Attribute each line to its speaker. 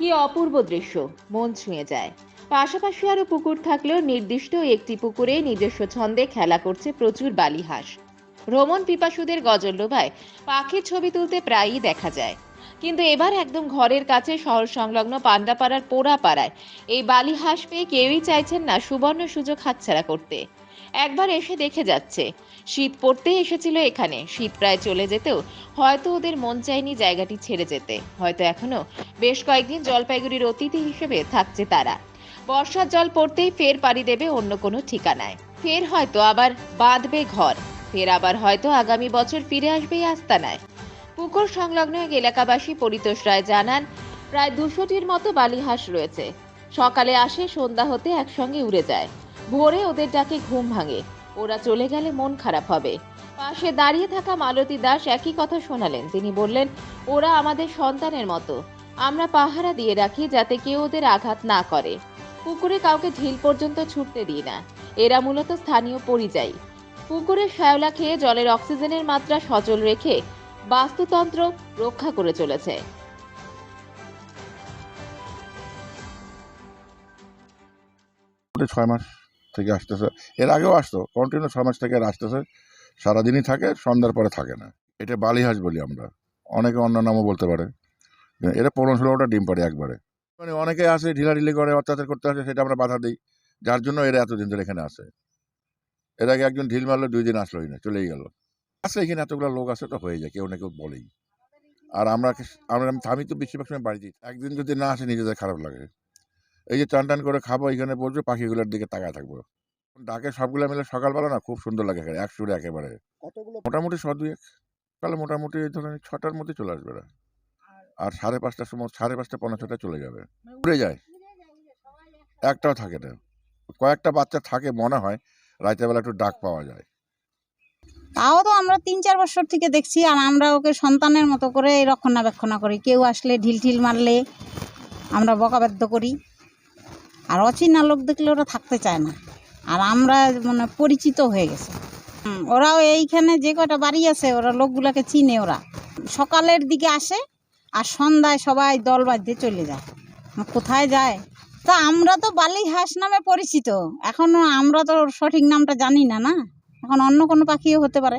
Speaker 1: কি অপূর্ব দৃশ্য, মন ছুঁয়ে যায়। পাশাপাশি আরও পুকুর থাকলেও নির্দিষ্ট একটি পুকুরে নিজস্ব ছন্দে খেলা করছে প্রচুর বালি হাঁস ভ্রমণ পিপাসুদের গজল্লোভায় পাখির ছবি তুলতে প্রায়ই দেখা যায়। কিন্তু এবার একদম ঘরের কাছে শহর সংলগ্ন পান্ডাপাড়ার পোড়া পাড়ায় এই বালি হাঁস পেয়ে কেউই চাইছেন না সুবর্ণ সুযোগ হাতছাড়া করতে। একবার এসে দেখে যাচ্ছে। শীত পড়তেই এসেছিল এখানে। শীত প্রায় চলে যেতেও হয়তো ওদের মন চায়নি জায়গাটি ছেড়ে যেতে। হয়তো এখনও বেশ কয়েকদিন জলপাইগুড়ির অতিথি হিসেবে থাকছে তারা। বর্ষার জল পড়তেই ফের পাড়ি দেবে অন্য কোনো ঠিকানায়। ফের হয়তো আবার বাঁধবে ঘর। ফের আবার হয়তো আগামী বছর ফিরে আসবে আস্তানায়। পুকুর সংলগ্ন এক এলাকাবাসী পরিতোষ রায় জানান, প্রায় দুশোটির মতো বালিহাঁস রয়েছে। সকালে আসে, সন্ধ্যা হতে একসঙ্গে উড়ে যায়। ভোরে ওদের ডাকে ঘুম ভাঙে। ওরা চলে গেলে মন খারাপ হবে। পাশে দাঁড়িয়ে থাকা মালতী দাস একই কথা শোনালেন। তিনি বললেন, ওরা আমাদের সন্তানের মতো। আমরা পাহারা দিয়ে রাখি যাতে কেউ ওদের আঘাত না করে। পুকুরে কাউকে ঢিল পর্যন্ত ছুটতে দিই না। এরা মূলত স্থানীয় পরিযায়ী। পুকুরের শ্যাওলা খেয়ে জলের অক্সিজেনের মাত্রা সচল রেখে বাস্তুতন্ত্র রক্ষা করে চলেছে।
Speaker 2: ছয় মাস থেকে আসতেছে। এর আগেও আসতো কন্টিনিউ ছয় মাস থেকে আসতেছে। সারাদিনই থাকে, সন্ধ্যার পরে থাকে না। এটা বালি হাঁস বলি আমরা। অনেকে অন্য নামও বলতে পারে। এরা পনেরো ষোলোটা ডিম পারে একবারে। মানে অনেকে আসে, ঢিলাঢিলি করে, অত্যাচার করতে আসে, সেটা আমরা বাধা দিই। যার জন্য এরা এতদিন ধরে এখানে আসে এর আগে একজন ঢিল মারলো, দুই দিন আসলোই না, চলেই গেল। আছে এখানে এতগুলো লোক আসে তো হয়ে যায়, কেউ না কেউ বলেই। আর আমরা আমরা, আমি তো বেশিরভাগ সময় বাড়ি দিই একদিন যদি না আসে, নিজেদের খারাপ লাগে। এই যে টান টান করে খাব এখানে বসবো পাখিগুলোর দিকে তাকায় থাকব। ডাকে সবগুলো মিলে সকালবেলা না খুব সুন্দর লাগে এখানে এক সুরে একেবারে।
Speaker 3: কতগুলো
Speaker 2: মোটামুটি ছ দুই এক তাহলে মোটামুটি এই ধরেন ছটার মধ্যে চলে আসবে। আর সাড়ে পাঁচটার সময় সাড়ে পাঁচটা পনেরো ছটায় চলে যাবে। উড়ে যায়। একটাও থাকে না। কয়েকটা বাচ্চা থাকে মনে হয় রাতের বেলা একটু ডাক পাওয়া যায়।
Speaker 4: তাও তো আমরা তিন চার বছর থেকে দেখছি আর আমরা ওকে সন্তানের মতো করে রক্ষণাবেক্ষণা করি। কেউ আসলে ঢিল ঢিল মারলে আমরা বকাবাদ্য করি। আর অচেনা লোক দেখলে ওরা থাকতে চায় না। আর আমরা মানে পরিচিত হয়ে গেছে। ওরাও এইখানে যে কটা বাড়ি আছে, ওরা লোকগুলোকে চিনে ওরা। সকালের দিকে আসে আর সন্ধ্যায় সবাই দল বাঁধতে চলে যায়। কোথায় যায়? তা আমরা তো বালি হাঁস নামে পরিচিত। এখনও আমরা তো সঠিক নামটা জানি না না। এখন অন্য কোনো পাখিও হতে পারে।